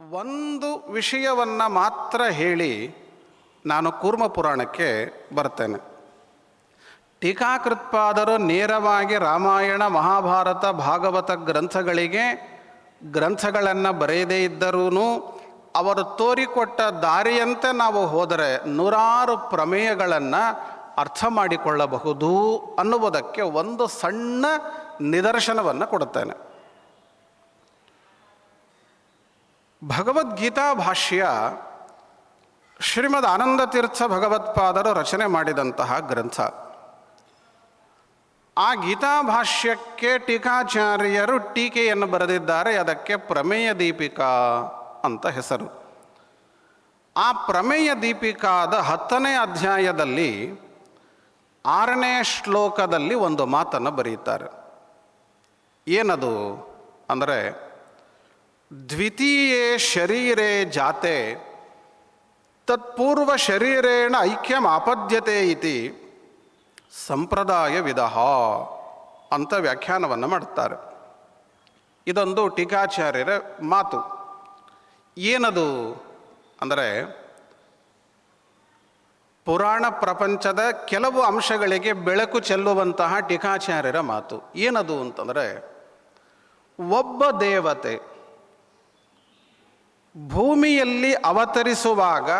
ಒಂದು ವಿಷಯವನ್ನು ಮಾತ್ರ ಹೇಳಿ ನಾನು ಕೂರ್ಮ ಪುರಾಣಕ್ಕೆ ಬರ್ತೇನೆ. ಟೀಕಾಕೃತ್ಪಾದರು ನೇರವಾಗಿ ರಾಮಾಯಣ, ಮಹಾಭಾರತ, ಭಾಗವತ ಗ್ರಂಥಗಳಿಗೆ ಗ್ರಂಥಗಳನ್ನು ಬರೆಯದೇ ಇದ್ದರೂ ಅವರು ತೋರಿಕೊಟ್ಟ ದಾರಿಯಂತೆ ನಾವು ಹೋದರೆ ನೂರಾರು ಪ್ರಮೇಯಗಳನ್ನು ಅರ್ಥ ಮಾಡಿಕೊಳ್ಳಬಹುದು ಅನ್ನುವುದಕ್ಕೆ ಒಂದು ಸಣ್ಣ ನಿದರ್ಶನವನ್ನು ಕೊಡುತ್ತೇನೆ. ಭಗವದ್ಗೀತಾ ಭಾಷ್ಯ ಶ್ರೀಮದ್ ಆನಂದತೀರ್ಥ ಭಗವತ್ಪಾದರು ರಚನೆ ಮಾಡಿದಂತಹ ಗ್ರಂಥ. ಆ ಗೀತಾ ಭಾಷ್ಯಕ್ಕೆ ಟೀಕಾಚಾರ್ಯರು ಟೀಕೆಯನ್ನು ಬರೆದಿದ್ದಾರೆ, ಅದಕ್ಕೆ ಪ್ರಮೇಯ ದೀಪಿಕಾ ಅಂತ ಹೆಸರು. ಆ ಪ್ರಮೇಯ ದೀಪಿಕಾದ ಹತ್ತನೇ ಅಧ್ಯಾಯದಲ್ಲಿ ಆರನೇ ಶ್ಲೋಕದಲ್ಲಿ ಒಂದು ಮಾತನ್ನು ಬರೆಯುತ್ತಾರೆ ಏನದು? ಅಂದರೆ ದ್ವಿತೀಯೇ ಶರೀರೇ ಜಾತೆ, ತತ್ಪೂರ್ವ ಶರೀರೇಣ ಐಕ್ಯಂ ಆಪದ್ಯತೆ ಇತಿ ಸಂಪ್ರದಾಯ ವಿಧ ಅಂತ ವ್ಯಾಖ್ಯಾನವನ್ನು ಮಾಡುತ್ತಾರೆ ಇದೊಂದು ಟೀಕಾಚಾರ್ಯರ ಮಾತು. ಏನದು? ಅಂದರೆ ಪುರಾಣ ಪ್ರಪಂಚದ ಕೆಲವು ಅಂಶಗಳಿಗೆ ಬೆಳಕು ಚೆಲ್ಲುವಂತಹ ಟೀಕಾಚಾರ್ಯರ ಮಾತು. ಏನದು ಅಂತಂದರೆ, ಒಬ್ಬ ದೇವತೆ ಭೂಮಿಯಲ್ಲಿ ಅವತರಿಸುವಾಗ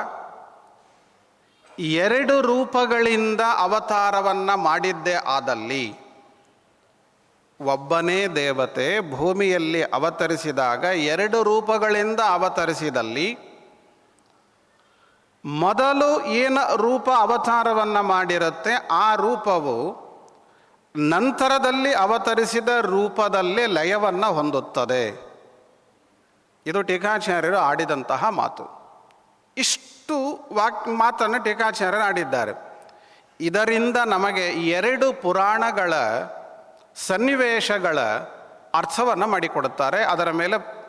ಎರಡು ರೂಪಗಳಿಂದ ಅವತಾರವನ್ನು ಮಾಡಿದ್ದೇ ಆದಲ್ಲಿ ಒಬ್ಬನೇ ದೇವತೆ ಭೂಮಿಯಲ್ಲಿ ಅವತರಿಸಿದಾಗ ಎರಡು ರೂಪಗಳಿಂದ ಅವತರಿಸಿದಲ್ಲಿ ಮೊದಲು ಏನು ರೂಪ ಅವತಾರವನ್ನು ಮಾಡಿರುತ್ತೆ ಆ ರೂಪವು ನಂತರದಲ್ಲಿ ಅವತರಿಸಿದ ರೂಪದಲ್ಲೇ ಲಯವನ್ನು ಹೊಂದುತ್ತದೆ. ಇದು ಟೀಕಾಚಾರ್ಯರು ಆಡಿದಂತಹ ಮಾತು. ಇಷ್ಟು ವಾಕ್ ಮಾತನ್ನು ಟೀಕಾಚಾರ್ಯರು ಆಡಿದ್ದಾರೆ. ಇದರಿಂದ ನಮಗೆ ಎರಡು ಪುರಾಣಗಳ ಸನ್ನಿವೇಶಗಳ ಅರ್ಥವನ್ನು ಮಾಡಿಕೊಡುತ್ತಾರೆ. ಅದರ ಮೇಲೆ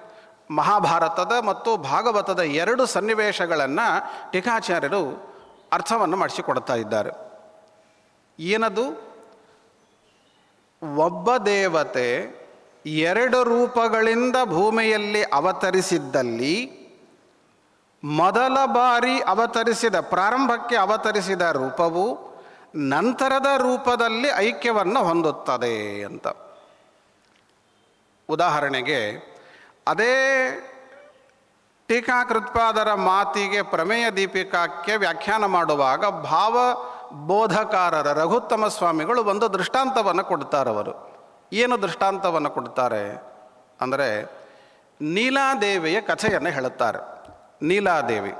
ಮಹಾಭಾರತದ ಮತ್ತು ಭಾಗವತದ ಎರಡು ಸನ್ನಿವೇಶಗಳನ್ನು ಟೀಕಾಚಾರ್ಯರು ಅರ್ಥವನ್ನು ಮಾಡಿಸಿಕೊಡ್ತಾ ಇದ್ದಾರೆ. ಏನದು? ಒಬ್ಬ ದೇವತೆ ಎರಡು ರೂಪಗಳಿಂದ ಭೂಮಿಯಲ್ಲಿ ಅವತರಿಸಿದ್ದಲ್ಲಿ ಮೊದಲ ಬಾರಿ ಅವತರಿಸಿದ, ಪ್ರಾರಂಭಕ್ಕೆ ಅವತರಿಸಿದ ರೂಪವು ನಂತರದ ರೂಪದಲ್ಲಿ ಐಕ್ಯವನ್ನು ಹೊಂದುತ್ತದೆ ಅಂತ. ಉದಾಹರಣೆಗೆ, ಅದೇ ಟೀಕಾಕೃತ್ಪಾದರ ಮಾತಿಗೆ ಪ್ರಮೇಯ ದೀಪಿಕಾಕ್ಕೆ ವ್ಯಾಖ್ಯಾನ ಮಾಡುವಾಗ ಭಾವ ಬೋಧಕಾರರ ರಘುತ್ತಮ ಸ್ವಾಮಿಗಳು ಒಂದು ದೃಷ್ಟಾಂತವನ್ನು ಕೊಡ್ತಾರವರು. ಏನು ದೃಷ್ಟಾಂತವನ್ನು ಕೊಡ್ತಾರೆ ಅಂದರೆ ನೀಲಾದೇವಿಯ ಕಥೆಯನ್ನು ಹೇಳುತ್ತಾರೆ. ನೀಲಾದೇವಿ.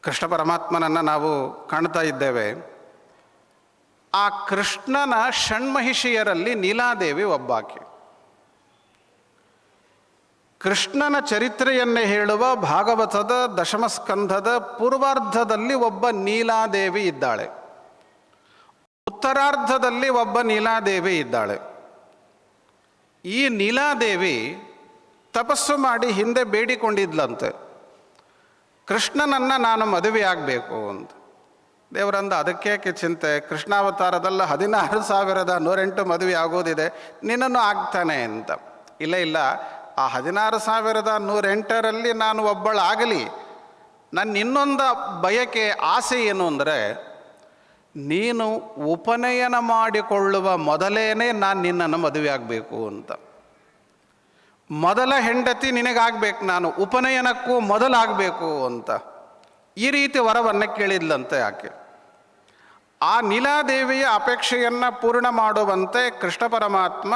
ಕೃಷ್ಣ ಪರಮಾತ್ಮನನ್ನು ನಾವು ಕಾಣ್ತಾ ಇದ್ದೇವೆ. ಆ ಕೃಷ್ಣನ ಷಣ್ಮಹಿಷಿಯರಲ್ಲಿ ನೀಲಾದೇವಿ ಒಬ್ಬಾಕೆ. ಕೃಷ್ಣನ ಚರಿತ್ರೆಯನ್ನೇ ಹೇಳುವ ಭಾಗವತದ ದಶಮಸ್ಕಂಧದ ಪೂರ್ವಾರ್ಧದಲ್ಲಿ ಒಬ್ಬ ನೀಲಾದೇವಿ ಇದ್ದಾಳೆ. ಉತ್ತರಾರ್ಧದಲ್ಲಿ ಒಬ್ಬ ನೀಲಾದೇವಿ ಇದ್ದಾಳೆ. ಈ ನೀಲಾದೇವಿ ತಪಸ್ಸು ಮಾಡಿ ಹಿಂದೆ ಬೇಡಿಕೊಂಡಿದ್ಲಂತೆ. ಕೃಷ್ಣನನ್ನು ನಾನು ಮದುವೆ ಆಗಬೇಕು ಅಂತ. ದೇವರಂದ, ಅದಕ್ಕೇಕೆ ಚಿಂತೆ? ಕೃಷ್ಣಾವತಾರದಲ್ಲ ಹದಿನಾರು ಸಾವಿರದ ನೂರೆಂಟು ಮದುವೆ ಆಗೋದಿದೆ. ನಿನ್ನನ್ನು ಆಗ್ತಾನೆ ಅಂತ. ಇಲ್ಲ ಇಲ್ಲ. ಆ ಹದಿನಾರು ಸಾವಿರದ ನೂರೆಂಟರಲ್ಲಿ ನಾನು ಒಬ್ಬಳಾಗಲಿ. ನನ್ನ ಇನ್ನೊಂದು ಬಯಕೆ, ಆಸೆ ಏನು ಅಂದರೆ ನೀನು ಉಪನಯನ ಮಾಡಿಕೊಳ್ಳುವ ಮೊದಲೇನೆ ನಾನು ನಿನ್ನನ್ನು ಮದುವೆ ಆಗಬೇಕು ಅಂತ. ಮೊದಲ ಹೆಂಡತಿ ನಿನಗಾಗಬೇಕು ನಾನು, ಉಪನಯನಕ್ಕೂ ಮೊದಲಾಗಬೇಕು ಅಂತ. ಈ ರೀತಿ ವರವನ್ನು ಕೇಳಿದ್ಲಂತೆ ಆಕೆ. ಆ ನೀಲಾದೇವಿಯ ಅಪೇಕ್ಷೆಯನ್ನು ಪೂರ್ಣ ಮಾಡುವಂತೆ ಕೃಷ್ಣ ಪರಮಾತ್ಮ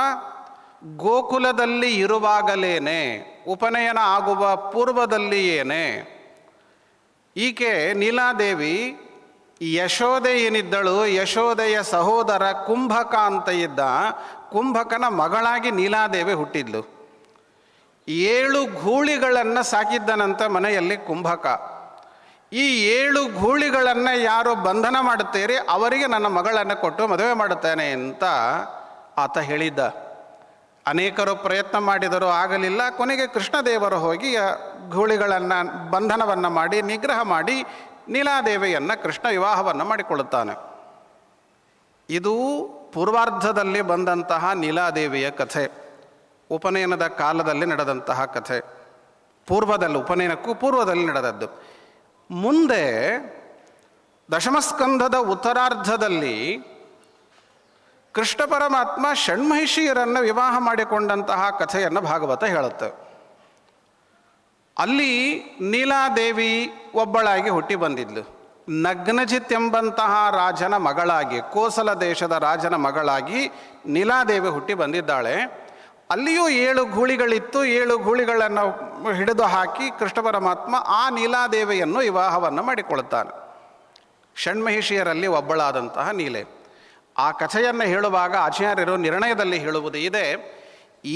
ಗೋಕುಲದಲ್ಲಿ ಇರುವಾಗಲೇನೆ, ಉಪನಯನ ಆಗುವ ಪೂರ್ವದಲ್ಲಿಯೇನೆ, ಈಕೆ ನೀಲಾದೇವಿ ಯಶೋದೆ ಏನಿದ್ದಳು? ಯಶೋದೆಯ ಸಹೋದರ ಕುಂಭಕ ಅಂತ ಇದ್ದ. ಕುಂಭಕನ ಮಗಳಾಗಿ ನೀಲಾದೇವಿ ಹುಟ್ಟಿದ್ಲು. ಏಳು ಗೂಳಿಗಳನ್ನು ಸಾಕಿದ್ದನಂತ ಮನೆಯಲ್ಲಿ ಕುಂಭಕ. ಈ ಏಳು ಗೂಳಿಗಳನ್ನು ಯಾರು ಬಂಧನ ಮಾಡುತ್ತೀರಿ, ಅವರಿಗೆ ನನ್ನ ಮಗಳನ್ನು ಕೊಟ್ಟು ಮದುವೆ ಮಾಡುತ್ತೇನೆ ಅಂತ ಆತ ಹೇಳಿದ್ದ. ಅನೇಕರು ಪ್ರಯತ್ನ ಮಾಡಿದರೂ ಆಗಲಿಲ್ಲ. ಕೊನೆಗೆ ಕೃಷ್ಣದೇವರು ಹೋಗಿ ಗೂಳಿಗಳನ್ನು ಬಂಧನವನ್ನು ಮಾಡಿ, ನಿಗ್ರಹ ಮಾಡಿ ನೀಲಾದೇವಿಯನ್ನು ಕೃಷ್ಣ ವಿವಾಹವನ್ನು ಮಾಡಿಕೊಳ್ಳುತ್ತಾನೆ. ಇದು ಪೂರ್ವಾರ್ಧದಲ್ಲಿ ಬಂದಂತಹ ನೀಲಾದೇವಿಯ ಕಥೆ. ಉಪನಯನದ ಕಾಲದಲ್ಲಿ ನಡೆದಂತಹ ಕಥೆ. ಪೂರ್ವದಲ್ಲಿ, ಉಪನಯನಕ್ಕೂ ಪೂರ್ವದಲ್ಲಿ ನಡೆದದ್ದು. ಮುಂದೆ ದಶಮಸ್ಕಂಧದ ಉತ್ತರಾರ್ಧದಲ್ಲಿ ಕೃಷ್ಣ ಪರಮಾತ್ಮ ಷಣ್ಮಹಿಷಿಯರನ್ನು ವಿವಾಹ ಮಾಡಿಕೊಂಡಂತಹ ಕಥೆಯನ್ನು ಭಾಗವತ ಹೇಳುತ್ತೆ. ಅಲ್ಲಿ ನೀಲಾದೇವಿ ಒಬ್ಬಳಾಗಿ ಹುಟ್ಟಿ ಬಂದಿದ್ಲು. ನಗ್ನಜಿತ್ ಎಂಬಂತಹ ರಾಜನ ಮಗಳಾಗಿ, ಕೋಸಲ ದೇಶದ ರಾಜನ ಮಗಳಾಗಿ ನೀಲಾದೇವಿ ಹುಟ್ಟಿ ಬಂದಿದ್ದಾಳೆ. ಅಲ್ಲಿಯೂ ಏಳು ಗೂಳಿಗಳಿತ್ತು. ಏಳು ಗೂಳಿಗಳನ್ನು ಹಿಡಿದು ಹಾಕಿ ಕೃಷ್ಣ ಪರಮಾತ್ಮ ಆ ನೀಲಾದೇವಿಯನ್ನು ವಿವಾಹವನ್ನು ಮಾಡಿಕೊಳ್ಳುತ್ತಾನೆ. ಷಣ್ಮಹಿಷಿಯರಲ್ಲಿ ಒಬ್ಬಳಾದಂತಹ ನೀಲೆ. ಆ ಕಥೆಯನ್ನು ಹೇಳುವಾಗ ಆಚಾರ್ಯರು ನಿರ್ಣಯದಲ್ಲಿ ಹೇಳುವುದು ಇದೆ,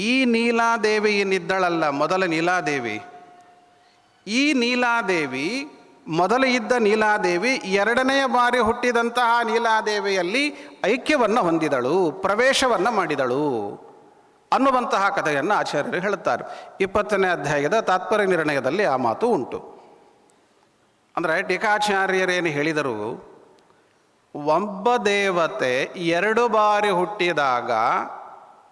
ಈ ನೀಲಾದೇವಿ ಏನಿದ್ದಳಲ್ಲ ಮೊದಲ ನೀಲಾದೇವಿ. ಈ ನೀಲಾದೇವಿ, ಮೊದಲು ಇದ್ದ ನೀಲಾದೇವಿ, ಎರಡನೆಯ ಬಾರಿ ಹುಟ್ಟಿದಂತಹ ನೀಲಾದೇವಿಯಲ್ಲಿ ಐಕ್ಯವನ್ನು ಹೊಂದಿದಳು, ಪ್ರವೇಶವನ್ನು ಮಾಡಿದಳು ಅನ್ನುವಂತಹ ಕಥೆಯನ್ನು ಆಚಾರ್ಯರು ಹೇಳುತ್ತಾರೆ. ಇಪ್ಪತ್ತನೇ ಅಧ್ಯಾಯದ ತಾತ್ಪರ್ಯ ನಿರ್ಣಯದಲ್ಲಿ ಆ ಮಾತು ಉಂಟು. ಅಂದರೆ ಟೀಕಾಚಾರ್ಯರೇನು ಹೇಳಿದರು? ಒಬ್ಬ ದೇವತೆ ಎರಡು ಬಾರಿ ಹುಟ್ಟಿದಾಗ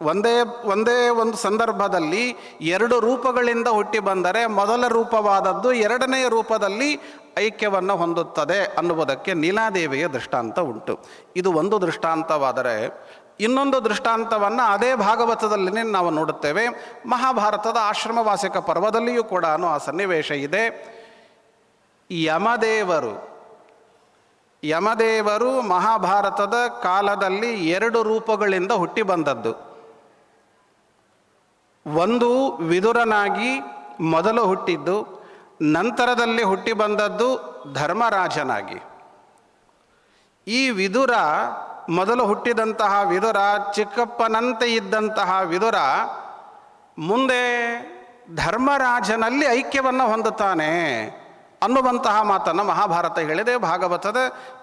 ಒಂದೇ ಒಂದೇ ಒಂದು ಸಂದರ್ಭದಲ್ಲಿ ಎರಡು ರೂಪಗಳಿಂದ ಹುಟ್ಟಿ ಬಂದರೆ ಮೊದಲ ರೂಪವಾದದ್ದು ಎರಡನೆಯ ರೂಪದಲ್ಲಿ ಐಕ್ಯವನ್ನು ಹೊಂದುತ್ತದೆ ಅನ್ನುವುದಕ್ಕೆ ನೀಲಾದೇವಿಯ ದೃಷ್ಟಾಂತ ಉಂಟು. ಇದು ಒಂದು ದೃಷ್ಟಾಂತವಾದರೆ ಇನ್ನೊಂದು ದೃಷ್ಟಾಂತವನ್ನು ಅದೇ ಭಾಗವತದಲ್ಲಿ ನಾವು ನೋಡುತ್ತೇವೆ. ಮಹಾಭಾರತದ ಆಶ್ರಮವಾಸಿಕ ಪರ್ವದಲ್ಲಿಯೂ ಕೂಡ ಆ ಸನ್ನಿವೇಶ ಇದೆ. ಯಮದೇವರು ಯಮದೇವರು ಮಹಾಭಾರತದ ಕಾಲದಲ್ಲಿ ಎರಡು ರೂಪಗಳಿಂದ ಹುಟ್ಟಿ ಬಂದದ್ದು. ಒಂದು ವಿದುರನಾಗಿ ಮೊದಲು ಹುಟ್ಟಿದ್ದು, ನಂತರದಲ್ಲಿ ಹುಟ್ಟಿ ಬಂದದ್ದು ಧರ್ಮರಾಜನಾಗಿ. ಈ ವಿದುರ, ಮೊದಲು ಹುಟ್ಟಿದಂತಹ ವಿದುರ, ಚಿಕ್ಕಪ್ಪನಂತೆ ಇದ್ದಂತಹ ವಿದುರ, ಮುಂದೆ ಧರ್ಮರಾಜನಲ್ಲಿ ಐಕ್ಯವನ್ನು ಹೊಂದುತ್ತಾನೆ ಅನ್ನುವಂತಹ ಮಾತನ್ನು ಮಹಾಭಾರತ ಹೇಳಿದೆ. ಭಾಗವತದ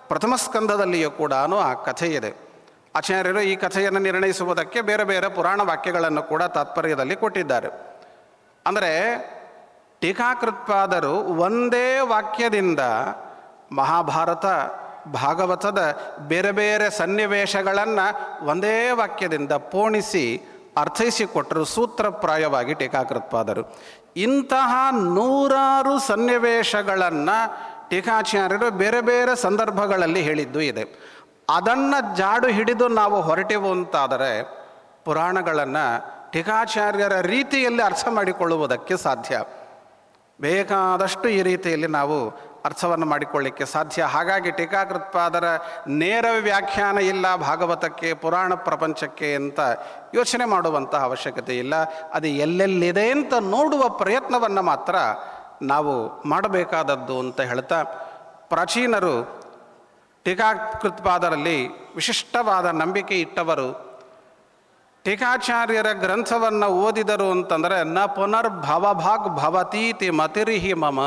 ಪ್ರಥಮ ಸ್ಕಂದದಲ್ಲಿಯೂ ಕೂಡ ಆ ಕಥೆ ಇದೆ ಆಚಾರ್ಯರು ಈ ಕಥೆಯನ್ನು ನಿರ್ಣಯಿಸುವುದಕ್ಕೆ ಬೇರೆ ಬೇರೆ ಪುರಾಣ ವಾಕ್ಯಗಳನ್ನು ಕೂಡ ತಾತ್ಪರ್ಯದಲ್ಲಿ ಕೊಟ್ಟಿದ್ದಾರೆ. ಅಂದರೆ ಟೀಕಾಕೃತ್ಪಾದರು ಒಂದೇ ವಾಕ್ಯದಿಂದ ಮಹಾಭಾರತ, ಭಾಗವತದ ಬೇರೆ ಬೇರೆ ಸನ್ನಿವೇಶಗಳನ್ನು ಒಂದೇ ವಾಕ್ಯದಿಂದ ಪೋಣಿಸಿ ಅರ್ಥೈಸಿಕೊಟ್ಟರು ಸೂತ್ರಪ್ರಾಯವಾಗಿ ಟೀಕಾಕೃತ್ಪಾದರು. ಇಂತಹ ನೂರಾರು ಸನ್ನಿವೇಶಗಳನ್ನು ಟೀಕಾಚಾರ್ಯರು ಬೇರೆ ಬೇರೆ ಸಂದರ್ಭಗಳಲ್ಲಿ ಹೇಳಿದ್ದು ಇದೆ. ಅದನ್ನು ಜಾಡು ಹಿಡಿದು ನಾವು ಹೊರಟೆವು ಅಂತಾದರೆ ಪುರಾಣಗಳನ್ನು ಟೀಕಾಚಾರ್ಯರ ರೀತಿಯಲ್ಲಿ ಅರ್ಥ ಮಾಡಿಕೊಳ್ಳುವುದಕ್ಕೆ ಸಾಧ್ಯ. ಬೇಕಾದಷ್ಟು ಈ ರೀತಿಯಲ್ಲಿ ನಾವು ಅರ್ಥವನ್ನು ಮಾಡಿಕೊಳ್ಳಿಕ್ಕೆ ಸಾಧ್ಯ. ಹಾಗಾಗಿ ಟೀಕಾಕೃತ್ಪಾದರ ನೇರ ವ್ಯಾಖ್ಯಾನ ಇಲ್ಲ ಭಾಗವತಕ್ಕೆ, ಪುರಾಣ ಪ್ರಪಂಚಕ್ಕೆ ಅಂತ ಯೋಚನೆ ಮಾಡುವಂಥ ಅವಶ್ಯಕತೆ ಇಲ್ಲ. ಅದು ಎಲ್ಲೆಲ್ಲಿದೆ ಅಂತ ನೋಡುವ ಪ್ರಯತ್ನವನ್ನು ಮಾತ್ರ ನಾವು ಮಾಡಬೇಕಾದದ್ದು ಅಂತ ಹೇಳ್ತಾ ಪ್ರಾಚೀನರು ಟೀಕಾಕೃತ್ಪಾದರಲ್ಲಿ ವಿಶಿಷ್ಟವಾದ ನಂಬಿಕೆ ಇಟ್ಟವರು ಟೀಕಾಚಾರ್ಯರ ಗ್ರಂಥವನ್ನು ಓದಿದರು ಅಂತಂದರೆ, ನ ಪುನರ್ಭವಭಾಗ್ ಭವತೀತಿ ಮತಿರಿಹಿ ಮಮ.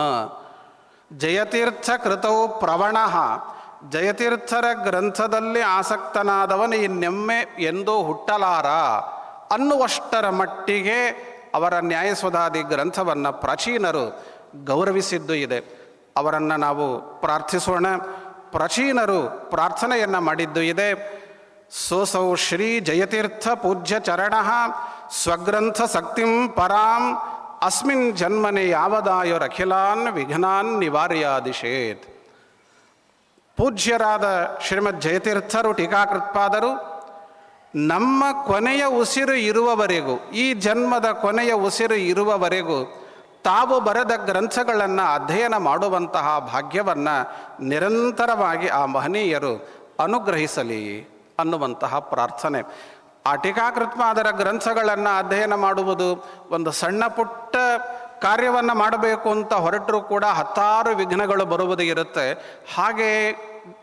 ಜಯತೀರ್ಥ ಕೃತವು ಪ್ರವಣ. ಜಯತೀರ್ಥರ ಗ್ರಂಥದಲ್ಲಿ ಆಸಕ್ತನಾದವನು ಇನ್ನೆಮ್ಮೆ ಎಂದೂ ಹುಟ್ಟಲಾರ ಅನ್ನುವಷ್ಟರ ಮಟ್ಟಿಗೆ ಅವರ ನ್ಯಾಯಸ್ವದಾದಿ ಗ್ರಂಥವನ್ನು ಪ್ರಾಚೀನರು ಗೌರವಿಸಿದ್ದು ಇದೆ. ಅವರನ್ನು ನಾವು ಪ್ರಾರ್ಥಿಸೋಣ. ಪ್ರಾಚೀನರು ಪ್ರಾರ್ಥನೆಯನ್ನು ಮಾಡಿದ್ದು ಇದೆ. ಸೋಸೌ ಶ್ರೀ ಜಯತೀರ್ಥ ಪೂಜ್ಯ ಚರಣ, ಸ್ವಗ್ರಂಥ ಸಕ್ತಿಂ ಪರಾಂ, ಅಸ್ಮಿನ್ ಜನ್ಮನೆ ಯಾವದಾಯೋರಖಿಲಾನ್ ವಿಘ್ನಾನ್ ನಿವಾರ್ಯಾದಿಶೇತ್. ಪೂಜ್ಯರಾದ ಶ್ರೀಮದ್ ಜಯತೀರ್ಥರು ಟೀಕಾಕೃತ್ಪಾದರು, ನಮ್ಮ ಕೊನೆಯ ಉಸಿರು ಇರುವವರೆಗೂ, ಈ ಜನ್ಮದ ಕೊನೆಯ ಉಸಿರು ಇರುವವರೆಗೂ ತಾವು ಬರೆದ ಗ್ರಂಥಗಳನ್ನು ಅಧ್ಯಯನ ಮಾಡುವಂತಹ ಭಾಗ್ಯವನ್ನು ನಿರಂತರವಾಗಿ ಆ ಮಹನೀಯರು ಅನುಗ್ರಹಿಸಲಿ ಅನ್ನುವಂತಹ ಪ್ರಾರ್ಥನೆ. ಆ ಟೀಕಾಕೃತ್ಪಾದರ ಗ್ರಂಥಗಳನ್ನು ಅಧ್ಯಯನ ಮಾಡುವುದು ಒಂದು ಸಣ್ಣ ಪುಟ್ಟ ಕಾರ್ಯವನ್ನು ಮಾಡಬೇಕು ಅಂತ ಹೊರಟರೂ ಕೂಡ ಹತ್ತಾರು ವಿಘ್ನಗಳು ಬರುವುದು ಇರುತ್ತೆ. ಹಾಗೆ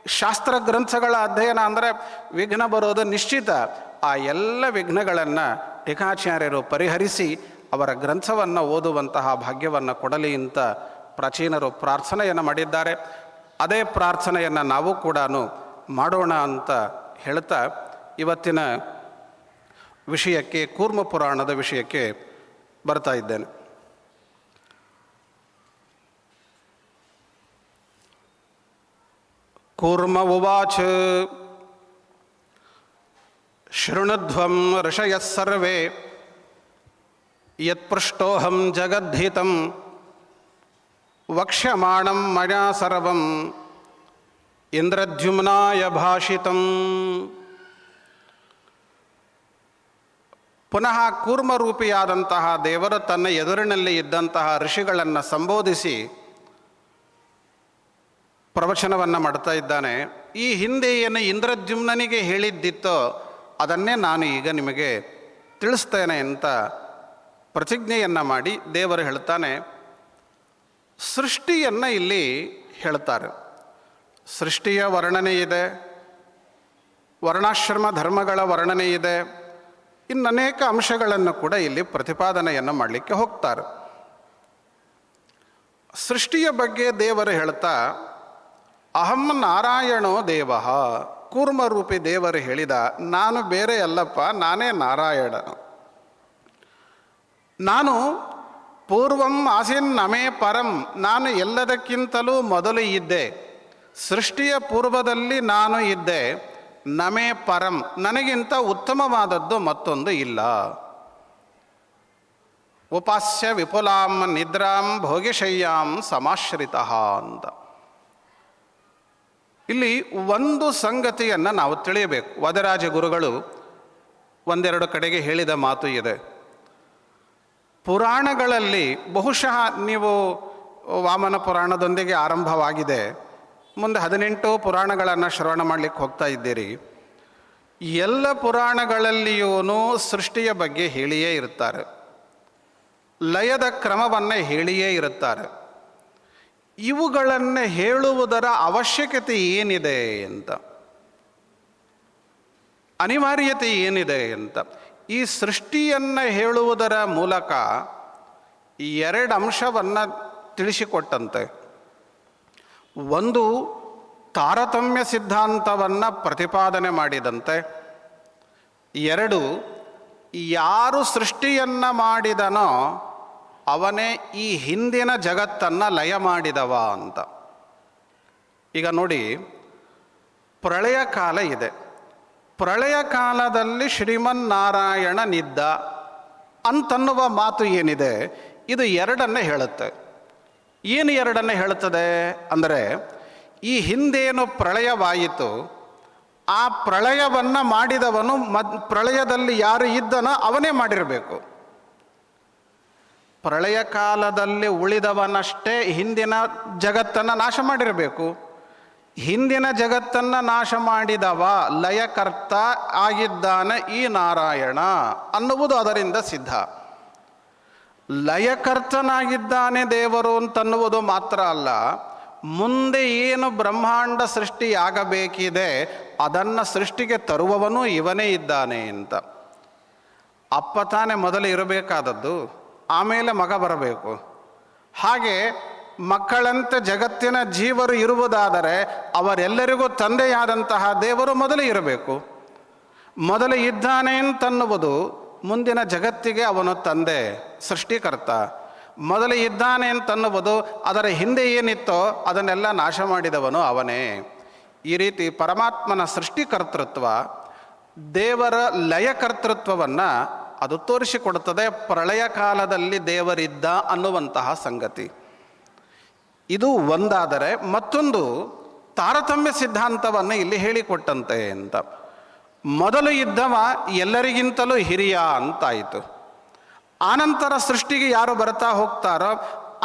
ಶಾಸ್ತ್ರ ಗ್ರಂಥಗಳ ಅಧ್ಯಯನ ಅಂದರೆ ವಿಘ್ನ ಬರೋದು ನಿಶ್ಚಿತ. ಆ ಎಲ್ಲ ವಿಘ್ನಗಳನ್ನು ಟೀಕಾಚಾರ್ಯರು ಪರಿಹರಿಸಿ ಅವರ ಗ್ರಂಥವನ್ನು ಓದುವಂತಹ ಭಾಗ್ಯವನ್ನು ಕೊಡಲಿ ಅಂತ ಪ್ರಾಚೀನರು ಪ್ರಾರ್ಥನೆಯನ್ನು ಮಾಡಿದ್ದಾರೆ. ಅದೇ ಪ್ರಾರ್ಥನೆಯನ್ನು ನಾವು ಕೂಡ ಮಾಡೋಣ ಅಂತ ಹೇಳ್ತಾ ಇವತ್ತಿನ ವಿಷಯಕ್ಕೆ, ಕೂರ್ಮ ಪುರಾಣದ ವಿಷಯಕ್ಕೆ ಬರ್ತಾ ಇದ್ದೇನೆ. ಕೂರ್ಮ ಉವಾಚ, ಶೃಣಧ್ವಂ ಋಷಯಃ ಸರ್ವೇ ಯತ್ಪೃಷ್ಟೋಹಂ ಜಗದ್ಧಿತಂ ವಕ್ಷ್ಯಮಾಣಂ ಮಯಾ ಸರ್ವಂ ಇಂದ್ರದ್ಯುಮ್ನಾಯ ಭಾಷಿತಂ ಪುನಃ ಕೂರ್ಮರೂಪಿಯಾದಂತಹ ದೇವರು ತನ್ನ ಎದುರಿನಲ್ಲಿ ಇದ್ದಂತಹ ಋಷಿಗಳನ್ನು ಸಂಬೋಧಿಸಿ ಪ್ರವಚನವನ್ನು ಮಾಡ್ತಾ ಇದ್ದಾನೆ. ಈ ಹಿಂದೆ ಏನು ಇಂದ್ರದ್ಯುಮ್ನನಿಗೆ ಹೇಳಿದ್ದಿತ್ತೋ ಅದನ್ನೇ ನಾನು ಈಗ ನಿಮಗೆ ತಿಳಿಸ್ತೇನೆ ಅಂತ ಪ್ರತಿಜ್ಞೆಯನ್ನು ಮಾಡಿ ದೇವರು ಹೇಳ್ತಾನೆ, ಸೃಷ್ಟಿಯನ್ನು ಇಲ್ಲಿ ಹೇಳ್ತಾರೆ. ಸೃಷ್ಟಿಯ ವರ್ಣನೆ ಇದೆ, ವರ್ಣಾಶ್ರಮ ಧರ್ಮಗಳ ವರ್ಣನೆ ಇದೆ, ಇನ್ನು ಅನೇಕ ಅಂಶಗಳನ್ನು ಕೂಡ ಇಲ್ಲಿ ಪ್ರತಿಪಾದನೆಯನ್ನು ಮಾಡಲಿಕ್ಕೆ ಹೋಗ್ತಾರೆ. ಸೃಷ್ಟಿಯ ಬಗ್ಗೆ ದೇವರು ಹೇಳ್ತಾ, ಅಹಂ ನಾರಾಯಣೋ ದೇವ. ಕೂರ್ಮರೂಪಿ ದೇವರು ಹೇಳಿದ, ನಾನು ಬೇರೆ ಅಲ್ಲಪ್ಪ, ನಾನೇ ನಾರಾಯಣನು. ನಾನು ಪೂರ್ವಂ ಆಸಿನ್ ನಮೇ ಪರಂ, ನಾನು ಎಲ್ಲದಕ್ಕಿಂತಲೂ ಮೊದಲು ಇದ್ದೆ. ಸೃಷ್ಟಿಯ ಪೂರ್ವದಲ್ಲಿ ನಾನು ಇದ್ದೆ. ನಮೇ ಪರಂ, ನನಗಿಂತ ಉತ್ತಮವಾದದ್ದು ಮತ್ತೊಂದು ಇಲ್ಲ. ಉಪಾಸ್ಯ ವಿಪುಲಾಂ ನಿದ್ರಾಂ ಭೋಗಿಶಯ್ಯಾಂ ಸಮಾಶ್ರಿತ ಅಂತ. ಇಲ್ಲಿ ಒಂದು ಸಂಗತಿಯನ್ನು ನಾವು ತಿಳಿಯಬೇಕು. ವದರಾಜ ಗುರುಗಳು ಒಂದೆರಡು ಕಡೆಗೆ ಹೇಳಿದ ಮಾತು ಇದೆ. ಪುರಾಣಗಳಲ್ಲಿ ಬಹುಶಃ ನೀವು ವಾಮನ ಪುರಾಣದೊಂದಿಗೆ ಆರಂಭವಾಗಿದೆ. ಮುಂದೆ ಹದಿನೆಂಟು ಪುರಾಣಗಳನ್ನು ಶ್ರವಣ ಮಾಡಲಿಕ್ಕೆ ಹೋಗ್ತಾ ಇದ್ದೀರಿ. ಎಲ್ಲ ಪುರಾಣಗಳಲ್ಲಿಯೂ ಸೃಷ್ಟಿಯ ಬಗ್ಗೆ ಹೇಳಿಯೇ ಇರುತ್ತಾರೆ. ಲಯದ ಕ್ರಮವನ್ನು ಹೇಳಿಯೇ ಇರುತ್ತಾರೆ. ಇವುಗಳನ್ನು ಹೇಳುವುದರ ಅವಶ್ಯಕತೆ ಏನಿದೆ ಅಂತ. ಅನಿವಾರ್ಯತೆ ಏನಿದೆ ಅಂತ. ಈ ಸೃಷ್ಟಿಯನ್ನು ಹೇಳುವುದರ ಮೂಲಕ ಈ ಎರಡು ಅಂಶವನ್ನು ತಿಳಿಸಿಕೊಟ್ಟಂತೆ. ಒಂದು ತಾರತಮ್ಯ ಸಿದ್ಧಾಂತವನ್ನು ಪ್ರತಿಪಾದನೆ ಮಾಡಿದಂತೆ. ಎರಡು, ಯಾರು ಸೃಷ್ಟಿಯನ್ನು ಮಾಡಿದನೋ ಅವನೇ ಈ ಹಿಂದಿನ ಜಗತ್ತನ್ನು ಲಯ ಮಾಡಿದವ ಅಂತ. ಈಗ ನೋಡಿ, ಪ್ರಳಯ ಕಾಲ ಇದೆ. ಪ್ರಳಯ ಕಾಲದಲ್ಲಿ ಶ್ರೀಮನ್ನಾರಾಯಣನಿದ್ದ ಅಂತನ್ನುವ ಮಾತು ಏನಿದೆ? ಇದು ಎರಡನ್ನೇ ಹೇಳುತ್ತೆ. ಏನು ಎರಡನ್ನೇ ಹೇಳುತ್ತದೆ? ಅಂದರೆ, ಈ ಹಿಂದೇನು ಪ್ರಳಯವಾಯಿತು, ಆ ಪ್ರಳಯವನ್ನು ಮಾಡಿದವನು ಮದ್, ಪ್ರಳಯದಲ್ಲಿ ಯಾರು ಇದ್ದನೋ ಅವನೇ ಮಾಡಿರಬೇಕು. ಪ್ರಳಯ ಕಾಲದಲ್ಲಿ ಉಳಿದವನಷ್ಟೇ ಹಿಂದಿನ ಜಗತ್ತನ್ನು ನಾಶ ಮಾಡಿರಬೇಕು. ಹಿಂದಿನ ಜಗತ್ತನ್ನು ನಾಶ ಮಾಡಿದವ ಲಯಕರ್ತ ಆಗಿದ್ದಾನೆ ಈ ನಾರಾಯಣ ಅನ್ನುವುದು ಅದರಿಂದ ಸಿದ್ಧ. ಲಯಕರ್ತನಾಗಿದ್ದಾನೆ ದೇವರು ಅಂತನ್ನುವುದು ಮಾತ್ರ ಅಲ್ಲ, ಮುಂದೆ ಏನು ಬ್ರಹ್ಮಾಂಡ ಸೃಷ್ಟಿಯಾಗಬೇಕಿದೆ ಅದನ್ನು ಸೃಷ್ಟಿಗೆ ತರುವವನು ಇವನೇ ಇದ್ದಾನೆ ಅಂತ. ಅಪ್ಪ ತಾನೇ ಮೊದಲು ಇರಬೇಕಾದದ್ದು, ಆಮೇಲೆ ಮಗ ಬರಬೇಕು. ಹಾಗೆ ಮಕ್ಕಳಂತೆ ಜಗತ್ತಿನ ಜೀವರು ಇರುವುದಾದರೆ ಅವರೆಲ್ಲರಿಗೂ ತಂದೆಯಾದಂತಹ ದೇವರು ಮೊದಲು ಇರಬೇಕು. ಮೊದಲು ಇದ್ದಾನೆ ಅಂತನ್ನುವುದು ಮುಂದಿನ ಜಗತ್ತಿಗೆ ಅವನು ತಂದೆ, ಸೃಷ್ಟಿಕರ್ತ. ಮೊದಲು ಇದ್ದಾನೆ ಅಂತನ್ನುವುದು ಅದರ ಹಿಂದೆ ಏನಿತ್ತೋ ಅದನ್ನೆಲ್ಲ ನಾಶ ಮಾಡಿದವನು ಅವನೇ. ಈ ರೀತಿ ಪರಮಾತ್ಮನ ಸೃಷ್ಟಿಕರ್ತೃತ್ವ, ದೇವರ ಲಯಕರ್ತೃತ್ವವನ್ನು ಅದು ತೋರಿಸಿಕೊಡುತ್ತದೆ ಪ್ರಳಯ ಕಾಲದಲ್ಲಿ ದೇವರಿದ್ದ ಅನ್ನುವಂತಹ ಸಂಗತಿ. ಇದು ಒಂದಾದರೆ ಮತ್ತೊಂದು ತಾರತಮ್ಯ ಸಿದ್ಧಾಂತವನ್ನು ಇಲ್ಲಿ ಹೇಳಿಕೊಟ್ಟಂತೆ ಅಂತ. ಮೊದಲು ಇದ್ದವ ಎಲ್ಲರಿಗಿಂತಲೂ ಹಿರಿಯ ಅಂತಾಯಿತು. ಆನಂತರ ಸೃಷ್ಟಿಗೆ ಯಾರು ಬರ್ತಾ ಹೋಗ್ತಾರೋ,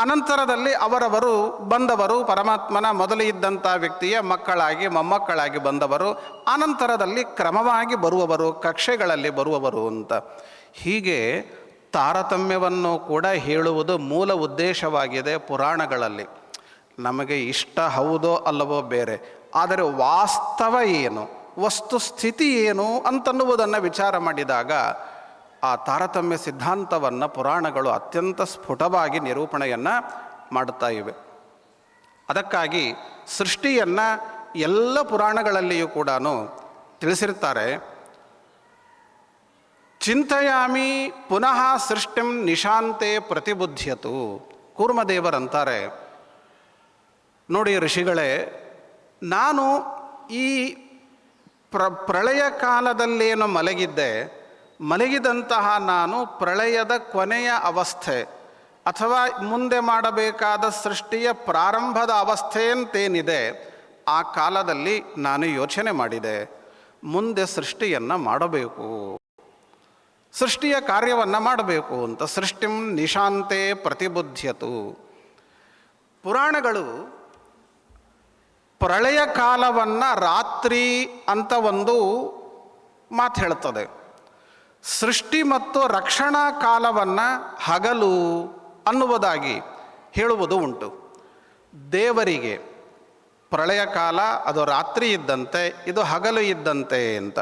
ಅನಂತರದಲ್ಲಿ ಅವರವರು ಬಂದವರು, ಪರಮಾತ್ಮನ ಮೊದಲು ಇದ್ದಂಥ ವ್ಯಕ್ತಿಯ ಮಕ್ಕಳಾಗಿ, ಮೊಮ್ಮಕ್ಕಳಾಗಿ ಬಂದವರು, ಅನಂತರದಲ್ಲಿ ಕ್ರಮವಾಗಿ ಬರುವವರು, ಕಕ್ಷೆಗಳಲ್ಲಿ ಬರುವವರು ಅಂತ. ಹೀಗೆ ತಾರತಮ್ಯವನ್ನು ಕೂಡ ಹೇಳುವುದು ಮೂಲ ಉದ್ದೇಶವಾಗಿದೆ ಪುರಾಣಗಳಲ್ಲಿ. ನಮಗೆ ಇಷ್ಟ ಹೌದೋ ಅಲ್ಲವೋ ಬೇರೆ. ಆದರೆ ವಾಸ್ತವ ಏನು? ವಸ್ತುಸ್ಥಿತಿ ಏನು? ಅಂತನ್ನುವುದನ್ನು ವಿಚಾರ ಮಾಡಿದಾಗ ಆ ತಾರತಮ್ಯ ಸಿದ್ಧಾಂತವನ್ನು ಪುರಾಣಗಳು ಅತ್ಯಂತ ಸ್ಫುಟವಾಗಿ ನಿರೂಪಣೆಯನ್ನು ಮಾಡುತ್ತಾ ಇವೆ. ಅದಕ್ಕಾಗಿ ಸೃಷ್ಟಿಯನ್ನು ಎಲ್ಲ ಪುರಾಣಗಳಲ್ಲಿಯೂ ಕೂಡ ತಿಳಿಸಿರ್ತಾರೆ. ಚಿಂತೆಯಾಮಿ ಪುನಃ ಸೃಷ್ಟಿಂ ನಿಶಾಂತೆ ಪ್ರತಿಬುದ್ಧಿಯತು. ಕೂರ್ಮದೇವರಂತಾರೆ ನೋಡಿ ಋಷಿಗಳೇ, ನಾನು ಈ ಪ್ರ, ಪ್ರಳಯ ಕಾಲದಲ್ಲೇನು ಮಲಗಿದ್ದೆ, ಮಲಗಿದಂತಹ ನಾನು ಪ್ರಳಯದ ಕೊನೆಯ ಅವಸ್ಥೆ, ಅಥವಾ ಮುಂದೆ ಮಾಡಬೇಕಾದ ಸೃಷ್ಟಿಯ ಪ್ರಾರಂಭದ ಅವಸ್ಥೆಯಂತೇನಿದೆ, ಆ ಕಾಲದಲ್ಲಿ ನಾನು ಯೋಚನೆ ಮಾಡಿದೆ, ಮುಂದೆ ಸೃಷ್ಟಿಯನ್ನು ಮಾಡಬೇಕು. ಸೃಷ್ಟಿಯ ಕಾರ್ಯವನ್ನು ಮಾಡಬೇಕು ಅಂತ ಸೃಷ್ಟಿಂ ನಿಶಾಂತೆ ಪ್ರತಿಬುದ್ಧ್ಯತು. ಪುರಾಣಗಳು ಪ್ರಳಯ ಕಾಲವನ್ನು ರಾತ್ರಿ ಅಂತ ಒಂದು ಮಾತು ಹೇಳ್ತದೆ. ಸೃಷ್ಟಿ ಮತ್ತು ರಕ್ಷಣಾ ಕಾಲವನ್ನು ಹಗಲು ಅನ್ನುವುದಾಗಿ ಹೇಳುವುದು ಉಂಟು. ದೇವರಿಗೆ ಪ್ರಳಯ ಕಾಲ, ಅದು ರಾತ್ರಿ ಇದ್ದಂತೆ, ಇದು ಹಗಲು ಇದ್ದಂತೆ ಅಂತ.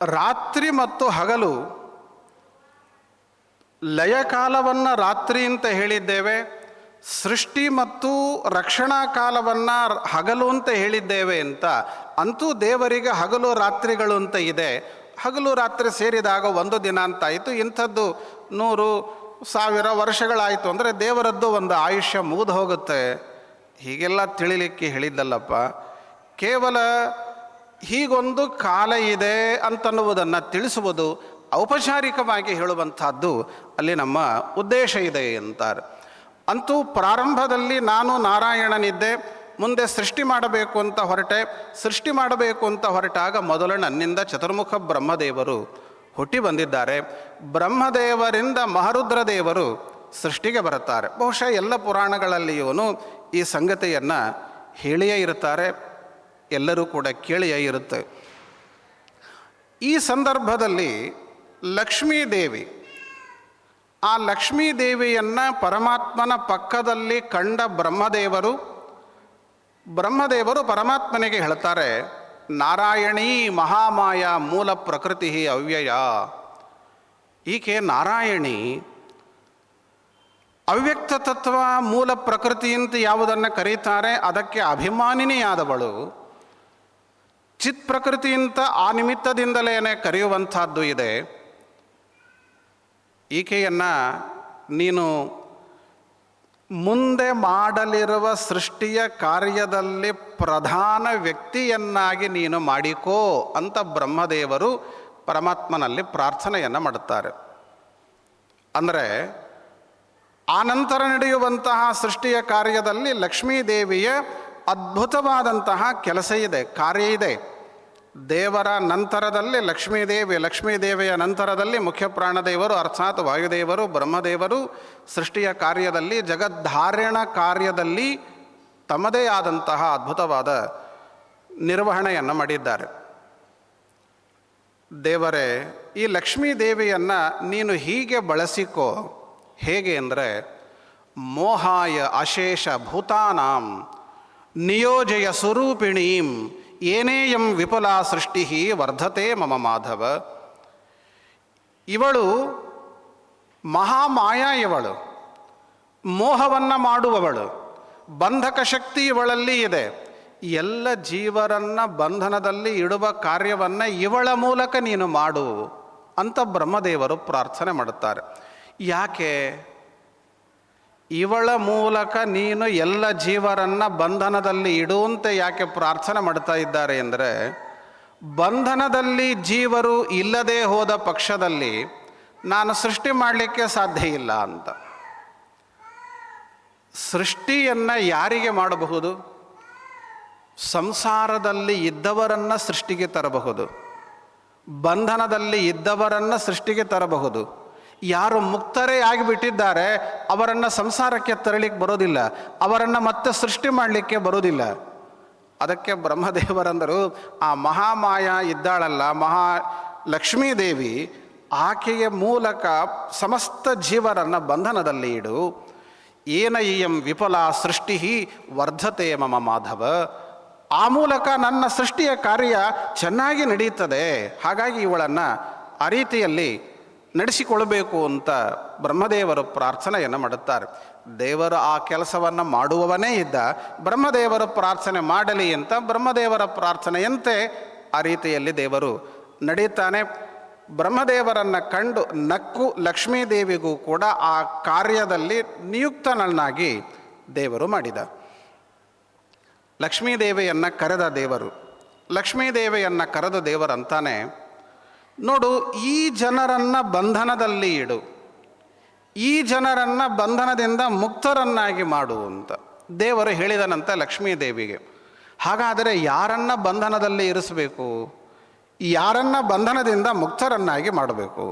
ರಾತ್ರಿ ಮತ್ತು ಹಗಲು ಲಯ ಕಾಲವನ್ನು ರಾತ್ರಿ ಅಂತ ಹೇಳಿದ್ದೇವೆ. ಸೃಷ್ಟಿ ಮತ್ತು ರಕ್ಷಣಾ ಕಾಲವನ್ನು ಹಗಲು ಅಂತ ಹೇಳಿದ್ದೇವೆ ಅಂತ, ಅಂತೂ ದೇವರಿಗೆ ಹಗಲು ರಾತ್ರಿಗಳು ಅಂತ ಇದೆ. ಹಗಲು ರಾತ್ರಿ ಸೇರಿದಾಗ ಒಂದು ದಿನ ಅಂತ ಆಯಿತು. ಇಂಥದ್ದು ನೂರು ಸಾವಿರ ವರ್ಷಗಳಾಯಿತು ಅಂದರೆ ದೇವರದ್ದು ಒಂದು ಆಯುಷ್ಯ ಮುಗಿದು ಹೋಗುತ್ತೆ. ಹೀಗೆಲ್ಲ ತಿಳಿಲಿಕ್ಕೆ ಹೇಳಿದ್ದಲ್ಲಪ್ಪ. ಕೇವಲ ಹೀಗೊಂದು ಕಾಲ ಇದೆ ಅಂತನ್ನುವುದನ್ನು ತಿಳಿಸುವುದು ಔಪಚಾರಿಕವಾಗಿ ಹೇಳುವಂಥದ್ದು ಅಲ್ಲಿ ನಮ್ಮ ಉದ್ದೇಶ ಇದೆ ಅಂತಾರೆ ಅಂತೂ ಪ್ರಾರಂಭದಲ್ಲಿ ನಾನು ನಾರಾಯಣನಿದ್ದೆ, ಮುಂದೆ ಸೃಷ್ಟಿ ಮಾಡಬೇಕು ಅಂತ ಹೊರಟೆ. ಸೃಷ್ಟಿ ಮಾಡಬೇಕು ಅಂತ ಹೊರಟಾಗ ಮೊದಲು ನನ್ನಿಂದ ಚತುರ್ಮುಖ ಬ್ರಹ್ಮದೇವರು ಹುಟ್ಟಿ ಬಂದಿದ್ದಾರೆ. ಬ್ರಹ್ಮದೇವರಿಂದ ಮಹರುದ್ರ ದೇವರು ಸೃಷ್ಟಿಗೆ ಬರುತ್ತಾರೆ. ಬಹುಶಃ ಎಲ್ಲ ಪುರಾಣಗಳಲ್ಲಿಯೂ ಈ ಸಂಗತಿಯನ್ನು ಹೇಳಿಯೇ ಇರುತ್ತಾರೆ. ಎಲ್ಲರೂ ಕೂಡ ಕೇಳಿಯೇ ಇರುತ್ತೆ. ಈ ಸಂದರ್ಭದಲ್ಲಿ ಲಕ್ಷ್ಮೀ ದೇವಿ ಆ ಲಕ್ಷ್ಮೀದೇವಿಯನ್ನು ಪರಮಾತ್ಮನ ಪಕ್ಕದಲ್ಲಿ ಕಂಡ ಬ್ರಹ್ಮದೇವರು ಬ್ರಹ್ಮದೇವರು ಪರಮಾತ್ಮನಿಗೆ ಹೇಳ್ತಾರೆ, ನಾರಾಯಣೀ ಮಹಾಮಾಯ ಮೂಲ ಪ್ರಕೃತಿ ಅವ್ಯಯ. ಈಕೆ ನಾರಾಯಣಿ. ಅವ್ಯಕ್ತ ತತ್ವ ಮೂಲ ಪ್ರಕೃತಿ ಅಂತ ಯಾವುದನ್ನು ಕರೀತಾರೆ, ಅದಕ್ಕೆ ಅಭಿಮಾನಿನಿಯಾದವಳು. ಚಿತ್ ಪ್ರಕೃತಿ ಅಂತ ಆ ನಿಮಿತ್ತದಿಂದಲೇ ಕರೆಯುವಂಥದ್ದು ಇದೆ. ಈಕೆಯನ್ನು ನೀನು ಮುಂದೆ ಮಾಡಲಿರುವ ಸೃಷ್ಟಿಯ ಕಾರ್ಯದಲ್ಲಿ ಪ್ರಧಾನ ವ್ಯಕ್ತಿಯನ್ನಾಗಿ ನೀನು ಮಾಡಿಕೋ ಅಂತ ಬ್ರಹ್ಮದೇವರು ಪರಮಾತ್ಮನಲ್ಲಿ ಪ್ರಾರ್ಥನೆಯನ್ನು ಮಾಡುತ್ತಾರೆ. ಅಂದರೆ ಆನಂತರ ನಡೆಯುವಂತಹ ಸೃಷ್ಟಿಯ ಕಾರ್ಯದಲ್ಲಿ ಲಕ್ಷ್ಮೀದೇವಿಯ ಅದ್ಭುತವಾದಂತಹ ಕೆಲಸ ಇದೆ, ಕಾರ್ಯ ಇದೆ. ದೇವರ ನಂತರದಲ್ಲಿ ಲಕ್ಷ್ಮೀದೇವಿ, ಲಕ್ಷ್ಮೀದೇವಿಯ ನಂತರದಲ್ಲಿ ಮುಖ್ಯ ಪ್ರಾಣದೇವರು ಅರ್ಥಾತ್ ವಾಯುದೇವರು, ಬ್ರಹ್ಮದೇವರು ಸೃಷ್ಟಿಯ ಕಾರ್ಯದಲ್ಲಿ, ಜಗದ್ಧಾರಣ ಕಾರ್ಯದಲ್ಲಿ ತಮ್ಮದೇ ಆದಂತಹ ಅದ್ಭುತವಾದ ನಿರ್ವಹಣೆಯನ್ನು ಮಾಡಿದ್ದಾರೆ. ದೇವರೇ, ಈ ಲಕ್ಷ್ಮೀ ದೇವಿಯನ್ನು ನೀನು ಹೀಗೆ ಬಳಸಿಕೋ, ಹೇಗೆ ಅಂದರೆ, ಮೋಹಾಯ ಅಶೇಷ ಭೂತಾನಾಂ ನಿಯೋಜಯ ಸ್ವರೂಪಿಣೀಂ ಏನೇಯಂ ವಿಪುಲ ಸೃಷ್ಟಿ ವರ್ಧತೆ ಮಮ ಮಾಧವ. ಇವಳು ಮಹಾಮಾಯ ಇವಳು, ಮೋಹವನ್ನು ಮಾಡುವವಳು, ಬಂಧಕ ಶಕ್ತಿ ಇವಳಲ್ಲಿ ಇದೆ. ಎಲ್ಲ ಜೀವರನ್ನು ಬಂಧನದಲ್ಲಿ ಇಡುವ ಕಾರ್ಯವನ್ನು ಇವಳ ಮೂಲಕ ನೀನು ಮಾಡು ಅಂತ ಬ್ರಹ್ಮದೇವರು ಪ್ರಾರ್ಥನೆ ಮಾಡುತ್ತಾರೆ. ಯಾಕೆ? ಇವಳ ಮೂಲಕ ನೀನು ಎಲ್ಲ ಜೀವರನ್ನು ಬಂಧನದಲ್ಲಿ ಇಡುವಂತೆ ಯಾಕೆ ಪ್ರಾರ್ಥನೆ ಮಾಡ್ತಾ ಇದ್ದಾರೆ ಅಂದರೆ, ಬಂಧನದಲ್ಲಿ ಜೀವರು ಇಲ್ಲದೆ ಹೋದ ಪಕ್ಷದಲ್ಲಿ ನಾನು ಸೃಷ್ಟಿ ಮಾಡಲಿಕ್ಕೆ ಸಾಧ್ಯ ಇಲ್ಲ ಅಂತ. ಸೃಷ್ಟಿಯನ್ನು ಯಾರಿಗೆ ಮಾಡಬಹುದು? ಸಂಸಾರದಲ್ಲಿ ಇದ್ದವರನ್ನ ಸೃಷ್ಟಿಗೆ ತರಬಹುದು. ಬಂಧನದಲ್ಲಿ ಇದ್ದವರನ್ನ ಸೃಷ್ಟಿಗೆ ತರಬಹುದು. ಯಾರು ಮುಕ್ತರೇ ಆಗಿಬಿಟ್ಟಿದ್ದಾರೆ, ಅವರನ್ನು ಸಂಸಾರಕ್ಕೆ ತರಲಿಕ್ಕೆ ಬರೋದಿಲ್ಲ, ಅವರನ್ನು ಮತ್ತೆ ಸೃಷ್ಟಿ ಮಾಡಲಿಕ್ಕೆ ಬರೋದಿಲ್ಲ. ಅದಕ್ಕೆ ಬ್ರಹ್ಮದೇವರಂದರು, ಆ ಮಹಾಮಾಯ ಇದ್ದಾಳಲ್ಲ, ಮಹಾ ಲಕ್ಷ್ಮೀದೇವಿ ಆಕೆಯ ಮೂಲಕ ಸಮಸ್ತ ಜೀವರನ್ನು ಬಂಧನದಲ್ಲಿ ಇಡು. ಏನ ಇಯಂ ವಿಫಲ ಸೃಷ್ಟಿ ವರ್ಧತೆ ಮಮ ಮಾಧವ. ಆ ಮೂಲಕ ನನ್ನ ಸೃಷ್ಟಿಯ ಕಾರ್ಯ ಚೆನ್ನಾಗಿ ನಡೆಯುತ್ತದೆ ಹಾಗಾಗಿ ಇವಳನ್ನು ಆ ರೀತಿಯಲ್ಲಿ ನಡೆಸಿಕೊಳ್ಬೇಕು ಅಂತ ಬ್ರಹ್ಮದೇವರು ಪ್ರಾರ್ಥನೆಯನ್ನು ಮಾಡುತ್ತಾರೆ. ದೇವರು ಆ ಕೆಲಸವನ್ನು ಮಾಡುವವನೇ ಇದ್ದ ಬ್ರಹ್ಮದೇವರು ಪ್ರಾರ್ಥನೆ ಮಾಡಲಿ ಅಂತ ಬ್ರಹ್ಮದೇವರ ಪ್ರಾರ್ಥನೆಯಂತೆ ಆ ರೀತಿಯಲ್ಲಿ ದೇವರು ನಡೀತಾನೆ. ಬ್ರಹ್ಮದೇವರನ್ನು ಕಂಡು ನಕ್ಕು ಲಕ್ಷ್ಮೀದೇವಿಗೂ ಕೂಡ ಆ ಕಾರ್ಯದಲ್ಲಿ ನಿಯುಕ್ತನನ್ನಾಗಿ ದೇವರು ಮಾಡಿದ. ಲಕ್ಷ್ಮೀದೇವಿಯನ್ನು ಕರೆದ ದೇವರು, ಲಕ್ಷ್ಮೀದೇವಿಯನ್ನು ಕರೆದ ದೇವರಂತಾನೆ ನೋಡು, ಈ ಜನರನ್ನು ಬಂಧನದಲ್ಲಿ ಇಡು. ಈ ಜನರನ್ನು ಬಂಧನದಿಂದ ಮುಕ್ತರನ್ನಾಗಿ ಮಾಡು ಅಂತ. ದೇವರು ಹೇಳಿದನಂತ ಲಕ್ಷ್ಮೀದೇವಿಗೆ, ಹಾಗಾದರೆ ಯಾರನ್ನ ಬಂಧನದಲ್ಲಿ ಇರಿಸಬೇಕು? ಯಾರನ್ನ ಬಂಧನದಿಂದ ಮುಕ್ತರನ್ನಾಗಿ ಮಾಡಬೇಕು?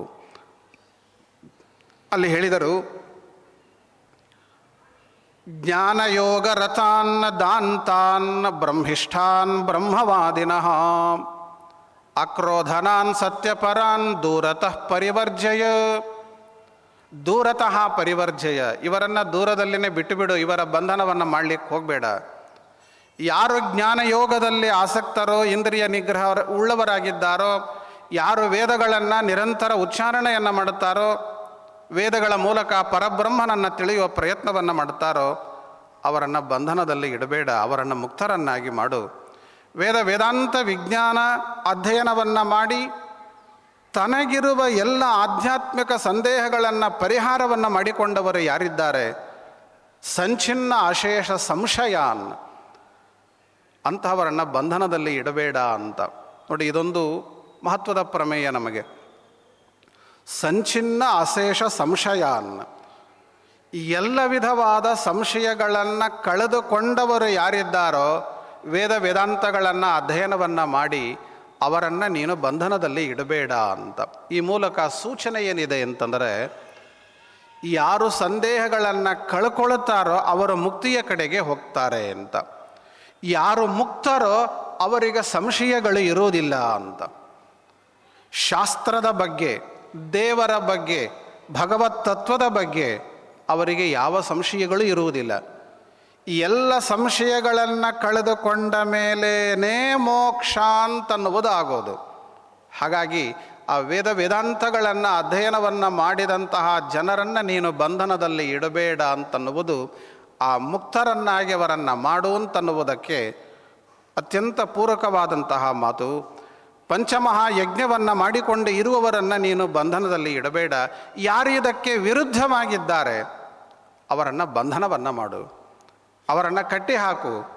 ಅಲ್ಲಿ ಹೇಳಿದರು, ಜ್ಞಾನಯೋಗ ರಥಾನ್ನ ದಾಂತಾನ್ ಬ್ರಹ್ಮಿಷ್ಠಾನ್ ಬ್ರಹ್ಮವಾದಿನಃ. ಅಕ್ರೋಧನಾನ್ ಸತ್ಯಪರಾನ್ ದೂರತಃ ಪರಿವರ್ಜಯ. ದೂರತಃ ಪರಿವರ್ಜಯ. ಇವರನ್ನು ದೂರದಲ್ಲಿನೇ ಬಿಟ್ಟುಬಿಡು, ಇವರ ಬಂಧನವನ್ನು ಮಾಡಲಿಕ್ಕೆ ಹೋಗಬೇಡ. ಯಾರು ಜ್ಞಾನಯೋಗದಲ್ಲಿ ಆಸಕ್ತರೋ, ಇಂದ್ರಿಯ ನಿಗ್ರಹ ಉಳ್ಳವರಾಗಿದ್ದಾರೋ, ಯಾರು ವೇದಗಳನ್ನು ನಿರಂತರ ಉಚ್ಚಾರಣೆಯನ್ನು ಮಾಡುತ್ತಾರೋ, ವೇದಗಳ ಮೂಲಕ ಪರಬ್ರಹ್ಮನನ್ನು ತಿಳಿಯುವ ಪ್ರಯತ್ನವನ್ನು ಮಾಡುತ್ತಾರೋ, ಅವರನ್ನು ಬಂಧನದಲ್ಲಿ ಇಡಬೇಡ, ಅವರನ್ನು ಮುಕ್ತರನ್ನಾಗಿ ಮಾಡು. ವೇದ ವೇದಾಂತ ವಿಜ್ಞಾನ ಅಧ್ಯಯನವನ್ನು ಮಾಡಿ ತನಗಿರುವ ಎಲ್ಲ ಆಧ್ಯಾತ್ಮಿಕ ಸಂದೇಹಗಳನ್ನು ಪರಿಹಾರವನ್ನು ಮಾಡಿಕೊಂಡವರು ಯಾರಿದ್ದಾರೆ? ಸಂಚಿನ್ನ ಅಶೇಷ ಸಂಶಯಾನ್. ಅಂತಹವರನ್ನು ಬಂಧನದಲ್ಲಿ ಇಡಬೇಡ ಅಂತ. ನೋಡಿ, ಇದೊಂದು ಮಹತ್ವದ ಪ್ರಮೇಯ ನಮಗೆ. ಸಂಚಿನ್ನ ಅಶೇಷ ಸಂಶಯಾನ್. ಎಲ್ಲ ವಿಧವಾದ ಸಂಶಯಗಳನ್ನು ಕಳೆದುಕೊಂಡವರು ಯಾರಿದ್ದಾರೋ ವೇದ ವೇದಾಂತಗಳನ್ನು ಅಧ್ಯಯನವನ್ನು ಮಾಡಿ ಅವರನ್ನು ನೀನು ಬಂಧನದಲ್ಲಿ ಇಡಬೇಡ ಅಂತ. ಈ ಮೂಲಕ ಸೂಚನೆ ಏನಿದೆ ಅಂತಂದರೆ, ಯಾರು ಸಂದೇಹಗಳನ್ನು ಕಳ್ಕೊಳ್ತಾರೋ ಅವರು ಮುಕ್ತಿಯ ಕಡೆಗೆ ಹೋಗ್ತಾರೆ ಅಂತ. ಯಾರು ಮುಕ್ತರೋ ಅವರಿಗೆ ಸಂಶಯಗಳು ಇರುವುದಿಲ್ಲ ಅಂತ. ಶಾಸ್ತ್ರದ ಬಗ್ಗೆ, ದೇವರ ಬಗ್ಗೆ, ಭಗವತ್ ತತ್ವದ ಬಗ್ಗೆ ಅವರಿಗೆ ಯಾವ ಸಂಶಯಗಳು ಇರುವುದಿಲ್ಲ. ಎಲ್ಲ ಸಂಶಯಗಳನ್ನು ಕಳೆದುಕೊಂಡ ಮೇಲೇನೇ ಮೋಕ್ಷ ಅಂತನ್ನುವುದು ಆಗೋದು. ಹಾಗಾಗಿ ಆ ವೇದ ವೇದಾಂತಗಳನ್ನು ಅಧ್ಯಯನವನ್ನು ಮಾಡಿದಂತಹ ಜನರನ್ನು ನೀನು ಬಂಧನದಲ್ಲಿ ಇಡಬೇಡ ಅಂತನ್ನುವುದು, ಆ ಮುಕ್ತರನ್ನಾಗಿ ಅವರನ್ನು ಮಾಡು ಅಂತನ್ನುವುದಕ್ಕೆ ಅತ್ಯಂತ ಪೂರಕವಾದಂತಹ ಮಾತು. ಪಂಚಮಹಾ ಯಜ್ಞವನ್ನು ಮಾಡಿಕೊಂಡು ಇರುವವರನ್ನು ನೀನು ಬಂಧನದಲ್ಲಿ ಇಡಬೇಡ. ಯಾರು ಇದಕ್ಕೆ ವಿರುದ್ಧವಾಗಿದ್ದಾರೆ, ಅವರನ್ನು ಬಂಧನವನ್ನು ಮಾಡು. ಅವರನ್ನು ಕಟ್ಟಿ ಹಾಕು.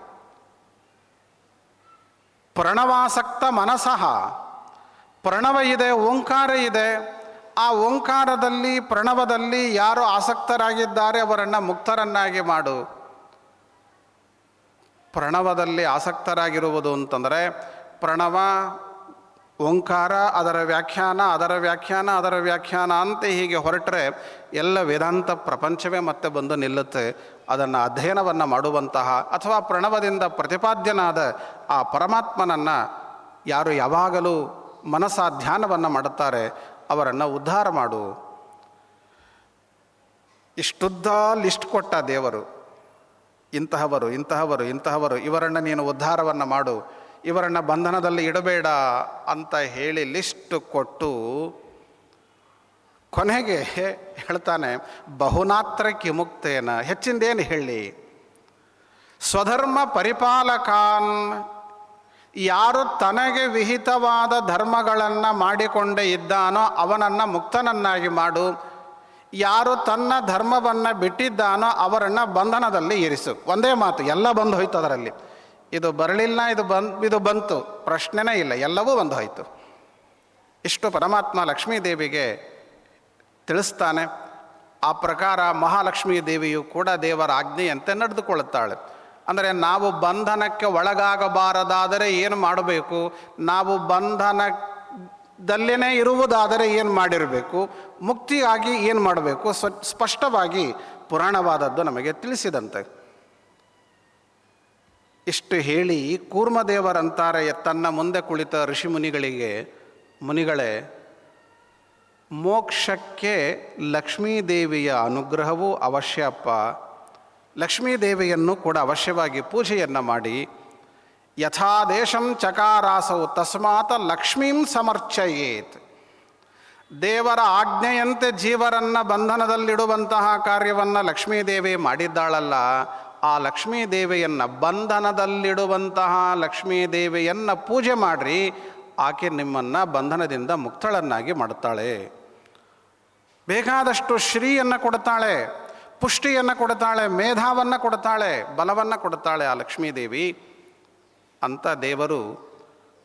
ಪ್ರಣವಾಸಕ್ತ ಮನಸಃ, ಪ್ರಣವ ಇದೆ, ಓಂಕಾರ ಇದೆ, ಆ ಓಂಕಾರದಲ್ಲಿ, ಪ್ರಣವದಲ್ಲಿ ಯಾರು ಆಸಕ್ತರಾಗಿದ್ದಾರೆ ಅವರನ್ನು ಮುಕ್ತರನ್ನಾಗಿ ಮಾಡು. ಪ್ರಣವದಲ್ಲಿ ಆಸಕ್ತರಾಗಿರುವುದು ಅಂತಂದರೆ, ಪ್ರಣವ, ಓಂಕಾರ, ಅದರ ವ್ಯಾಖ್ಯಾನ ಅದರ ವ್ಯಾಖ್ಯಾನ ಅದರ ವ್ಯಾಖ್ಯಾನ ಅಂತ ಹೀಗೆ ಹೊರಟರೆ ಎಲ್ಲ ವೇದಾಂತ ಪ್ರಪಂಚವೇ ಮತ್ತೆ ಬಂದು ನಿಲ್ಲುತ್ತೆ. ಅದನ್ನು ಅಧ್ಯಯನವನ್ನು ಮಾಡುವಂತಹ ಅಥವಾ ಪ್ರಣವದಿಂದ ಪ್ರತಿಪಾದ್ಯನಾದ ಆ ಪರಮಾತ್ಮನನ್ನು ಯಾರು ಯಾವಾಗಲೂ ಮನಸ್ಸ ಧ್ಯಾನವನ್ನು ಮಾಡುತ್ತಾರೆ, ಅವರನ್ನು ಉದ್ಧಾರ ಮಾಡು. ಇಷ್ಟುದ್ದ ಲಿಸ್ಟ್ ಕೊಟ್ಟ ದೇವರು, ಇಂತಹವರು ಇಂತಹವರು ಇಂತಹವರು, ಇವರನ್ನು ನೀನು ಉದ್ಧಾರವನ್ನು ಮಾಡು, ಇವರನ್ನು ಬಂಧನದಲ್ಲಿ ಇಡಬೇಡ ಅಂತ ಹೇಳಿ ಲಿಸ್ಟ್ ಕೊಟ್ಟು ಕೊನೆಗೆ ಹೇಳ್ತಾನೆ ಬಹುನಾತ್ರ ಕಿಮುಕ್ತೇನ ಹೆಚ್ಚಿಂದೇನು ಹೇಳಿ? ಸ್ವಧರ್ಮ ಪರಿಪಾಲಕಾನ್, ಯಾರು ತನಗೆ ವಿಹಿತವಾದ ಧರ್ಮಗಳನ್ನು ಮಾಡಿಕೊಂಡೇ ಇದ್ದಾನೋ ಅವನನ್ನು ಮುಕ್ತನನ್ನಾಗಿ ಮಾಡು. ಯಾರು ತನ್ನ ಧರ್ಮವನ್ನು ಬಿಟ್ಟಿದ್ದಾನೋ ಅವರನ್ನು ಬಂಧನದಲ್ಲಿ ಇರಿಸು. ಒಂದೇ ಮಾತು, ಎಲ್ಲ ಬಂದು ಹೋಯ್ತು ಅದರಲ್ಲಿ. ಇದು ಬರಲಿಲ್ಲ, ಇದು ಬನ್ ಇದು ಬಂತು. ಪ್ರಶ್ನೆನೇ ಇಲ್ಲ, ಎಲ್ಲವೂ ಬಂದು ಹೋಯಿತು. ಇಷ್ಟು ಪರಮಾತ್ಮ ಲಕ್ಷ್ಮೀ ದೇವಿಗೆ ತಿಳಿಸ್ತಾನೆ, ಆ ಪ್ರಕಾರ ಮಹಾಲಕ್ಷ್ಮೀ ದೇವಿಯು ಕೂಡ ದೇವರ ಆಜ್ಞೆಯಂತೆ ನಡೆದುಕೊಳ್ಳುತ್ತಾಳೆ. ಅಂದರೆ ನಾವು ಬಂಧನಕ್ಕೆ ಒಳಗಾಗಬಾರದಾದರೆ ಏನು ಮಾಡಬೇಕು? ನಾವು ಬಂಧನದಲ್ಲೇ ಇರುವುದಾದರೆ ಏನು ಮಾಡಿರಬೇಕು? ಮುಕ್ತಿಯಾಗಿ ಏನು ಮಾಡಬೇಕು? ಸ್ವ, ಸ್ಪಷ್ಟವಾಗಿ ಪುರಾಣವಾದದ್ದು ನಮಗೆ ತಿಳಿಸಿದಂತೆ. ಇಷ್ಟು ಹೇಳಿ ಕೂರ್ಮದೇವರಂತಾರೆ ತನ್ನ ಮುಂದೆ ಕುಳಿತ ಋಷಿ ಮುನಿಗಳಿಗೆ, ಮುನಿಗಳೇ ಮೋಕ್ಷಕ್ಕೆ ಲಕ್ಷ್ಮೀದೇವಿಯ ಅನುಗ್ರಹವೂ ಅವಶ್ಯಪ್ಪ. ಲಕ್ಷ್ಮೀದೇವಿಯನ್ನು ಕೂಡ ಅವಶ್ಯವಾಗಿ ಪೂಜೆಯನ್ನು ಮಾಡಿ. ಯಥಾದೇಶಂ ಚಕಾರಾಸವು ತಸ್ಮಾತ ಲಕ್ಷ್ಮೀಂ ಸಮರ್ಚಯೇತ್. ದೇವರ ಆಜ್ಞೆಯಂತೆ ಜೀವರನ್ನು ಬಂಧನದಲ್ಲಿಡುವಂತಹ ಕಾರ್ಯವನ್ನು ಲಕ್ಷ್ಮೀದೇವಿ ಮಾಡಿದ್ದಾಳಲ್ಲ. ಆ ಲಕ್ಷ್ಮೀದೇವಿಯನ್ನು ಬಂಧನದಲ್ಲಿಡುವಂತಹ ಲಕ್ಷ್ಮೀದೇವಿಯನ್ನು ಪೂಜೆ ಮಾಡಿರಿ. ಆಕೆ ನಿಮ್ಮನ್ನು ಬಂಧನದಿಂದ ಮುಕ್ತಳನ್ನಾಗಿ ಮಾಡುತ್ತಾಳೆ ಬೇಕಾದಷ್ಟು ಶ್ರೀಯನ್ನು ಕೊಡ್ತಾಳೆ, ಪುಷ್ಟಿಯನ್ನು ಕೊಡ್ತಾಳೆ, ಮೇಧಾವನ್ನು ಕೊಡ್ತಾಳೆ, ಬಲವನ್ನು ಕೊಡ್ತಾಳೆ ಆ ಲಕ್ಷ್ಮೀದೇವಿ. ಅಂತ ದೇವರು,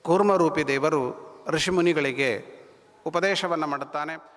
ಕೂರ್ಮರೂಪಿ ದೇವರು ಋಷಿಮುನಿಗಳಿಗೆ ಉಪದೇಶವನ್ನು ಮಾಡುತ್ತಾನೆ.